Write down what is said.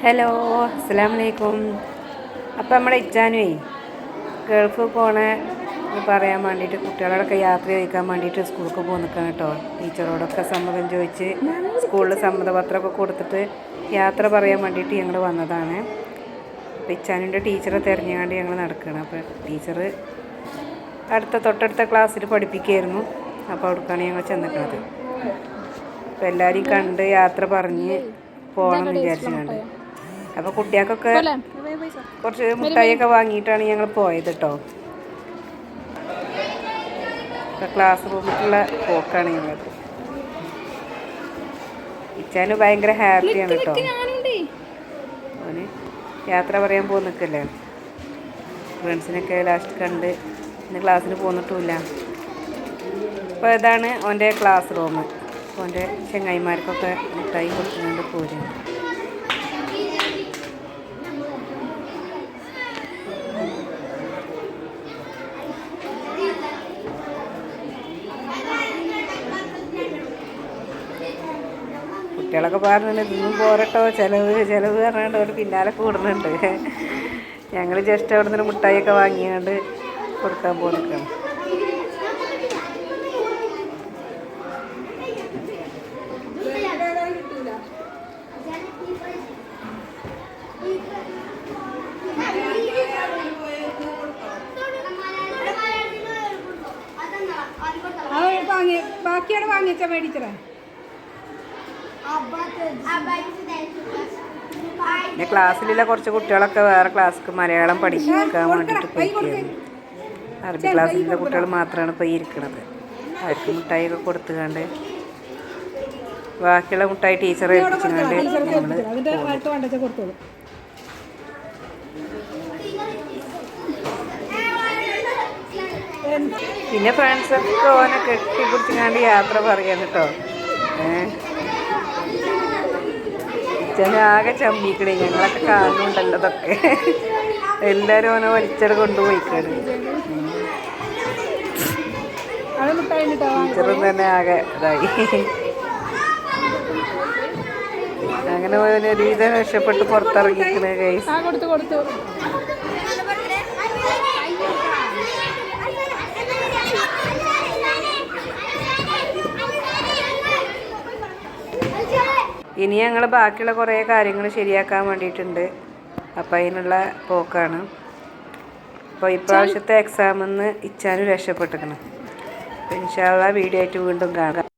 Hello അസ്സാം വലൈക്കും അപ്പം നമ്മുടെ ഇച്ചാനുവേ ഗൾഫ് പോണ പറയാൻ വേണ്ടിയിട്ട് കുട്ടികളോടൊക്കെ യാത്ര ചോദിക്കാൻ വേണ്ടിയിട്ട് സ്കൂൾക്ക് പോയി കേട്ടോ. ടീച്ചറോടൊക്കെ സമ്മതം ചോദിച്ച് സ്കൂളിൽ സമ്മതപത്രമൊക്കെ കൊടുത്തിട്ട് യാത്ര പറയാൻ വേണ്ടിയിട്ട് ഞങ്ങൾ വന്നതാണ്. അപ്പോൾ ഇച്ചാനുന്റെ ടീച്ചറെ തിരഞ്ഞുകൊണ്ട് ഞങ്ങൾ നടക്കുകയാണ് അപ്പോൾ ടീച്ചർ അടുത്ത തൊട്ടടുത്ത ക്ലാസ്സിൽ പഠിപ്പിക്കുകയായിരുന്നു അപ്പോൾ അവിടേക്കാണ് ഞങ്ങൾ ചെന്നിട്ടുള്ളത് അപ്പോൾ എല്ലാവരെയും കണ്ട് യാത്ര പറഞ്ഞ് പോകണം എന്ന് വിചാരിച്ചിട്ടുണ്ട് അപ്പോൾ കുട്ടികൾക്കൊക്കെ കുറച്ച് മുട്ടായിയൊക്കെ വാങ്ങിയിട്ടാണ് ഞങ്ങൾ പോയത് കേട്ടോ ക്ലാസ് റൂമിലുള്ള പോക്കാണ് ഞങ്ങൾക്ക്. ഇച്ചാന് ഭയങ്കര ഹാപ്പിയാണ് കേട്ടോ അവന് യാത്ര പറയാൻ പോകുന്ന നിൽക്കല്ലേ ഫ്രണ്ട്സിനൊക്കെ ലാസ്റ്റ് കണ്ട് ഇന്ന് ക്ലാസ്സിന് പോന്നിട്ടുമില്ല അപ്പോൾ ഇതാണ് ഓന്റെ ക്ലാസ് റൂം ഓന്റെ ചെങ്ങായിമാർക്കൊക്കെ മുട്ടായി കൊടുക്കുന്നുണ്ട് പോരും. കുട്ടികളൊക്കെ പറഞ്ഞിട്ടുണ്ട് ഇന്നും പോരട്ടോ ചിലവ് ചിലവ് പറഞ്ഞുകൊണ്ട് അവർ പിന്നാലെ കൂടുന്നുണ്ട്. ഞങ്ങൾ ജസ്റ്റ് അവിടെ നിന്ന് മിഠായിയൊക്കെ വാങ്ങിയാണ്ട് കൊടുക്കാൻ പോകുന്നു ബാക്കിയാണ് വാങ്ങിച്ച മേടിച്ചത്. പിന്നെ ക്ലാസ്സിലുള്ള കുറച്ച് കുട്ടികളൊക്കെ വേറെ ക്ലാസ്സിക്ക് മലയാളം പഠിക്കാൻ വേണ്ടിയിട്ട് പോയിരിക്കുകയാണ് അറബി ക്ലാസ്സിലുള്ള കുട്ടികൾ മാത്രമാണ് ഇപ്പോൾ ഇരിക്കുന്നത് അവർക്ക് മിഠായിയൊക്കെ കൊടുത്തുകൊണ്ട് ബാക്കിയുള്ള മിഠായി ടീച്ചറെ ഏൽപ്പിച്ചുകൊണ്ട് നമ്മൾ പിന്നെ. ഫ്രണ്ട്സൊക്കെ ഓനെ കെട്ടിപ്പിടിച്ചുകൊണ്ട് യാത്ര പറയാൻ കേട്ടോ ഏഹ് ആകെ ചമ്മിക്കണേ. ഞങ്ങളൊക്കെ കാണുന്നുണ്ടല്ലോ ഇതൊക്കെ. എല്ലാവരും ഓനെ വലിച്ചട കൊണ്ടുപോയിക്കാണ്. ടീച്ചറും തന്നെ ആകെ ഇതായി. അങ്ങനെ ഒരുവിധം രക്ഷപ്പെട്ട് പുറത്തിറങ്ങിക്കണേ കൈസ് ഇനി ഞങ്ങൾ ബാക്കിയുള്ള കുറേ കാര്യങ്ങൾ ശരിയാക്കാൻ വേണ്ടിയിട്ടുണ്ട്. അപ്പം അതിനുള്ള പോക്കാണ്. അപ്പോൾ ഇപ്രാവശ്യത്തെ എക്സാമിൽ നിന്ന് ഇച്ചാനും രക്ഷപ്പെട്ടിരിക്കണം. ഇൻഷാള്ള വീഡിയോ ആയിട്ട് വീണ്ടും കാണാം.